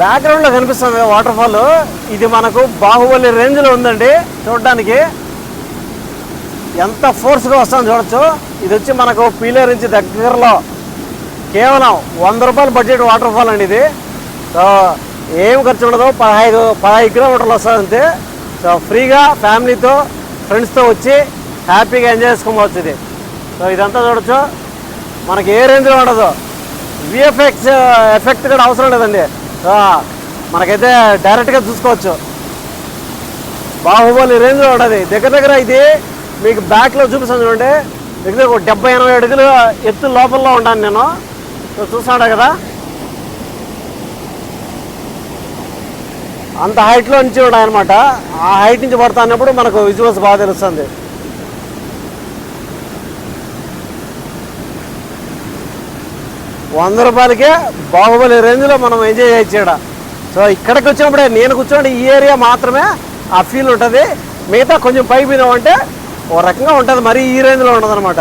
బ్యాక్గ్రౌండ్లో కనిపిస్తుంది water fall ఇది మనకు బాహుబలి రేంజ్లో ఉందండి చూడడానికి. ఎంత ఫోర్స్గా వస్తుందో చూడొచ్చు. ఇది వచ్చి మనకు పీలేరు నుంచి దగ్గరలో కేవలం వంద రూపాయల బడ్జెట్ వాటర్ ఫాల్ అండి ఇది. సో ఏం ఖర్చు ఉండదు. పదహైదు పదహైదు కిలోమీటర్లు వస్తుంది అంతే. సో ఫ్రీగా ఫ్యామిలీతో ఫ్రెండ్స్తో వచ్చి హ్యాపీగా ఎంజాయ్ చేసుకోవచ్చు ఇది. సో ఇదంతా చూడొచ్చు. మనకి ఏ రేంజ్లో ఉండదు. విఎఫ్ఎక్స్ ఎఫెక్ట్ కూడా అవసరం లేదండి. మనకైతే డైరెక్ట్గా చూసుకోవచ్చు. బాహుబలి రేంజ్లో ఉండదు దగ్గర దగ్గర ఇది మీకు బ్యాక్లో చూపిస్తాను చూడండి. దగ్గర ఒక డెబ్బై ఎనభై అడుగులు ఎత్తు లోపల్లో ఉంటాను నేను. సో చూస్తున్నాడు కదా? అంత హైట్లో నుంచి ఉన్నాయన్నమాట ఆ హైట్ నుంచి పడతా అన్నప్పుడు మనకు విజువల్స్ బాగా తెలుస్తుంది. వంద రూపాయలకే బాహుబలి రేంజ్లో మనం ఎంజాయ్ చేయొచ్చు సో ఇక్కడికి వచ్చినప్పుడే నేను కూర్చోండి ఈ ఏరియా మాత్రమే ఆ ఫీల్ ఉంటుంది. మిగతా కొంచెం పై పోయినామంటే ఓ రకంగా ఉంటుంది మరీ ఈ రేంజ్లో ఉండదు అనమాట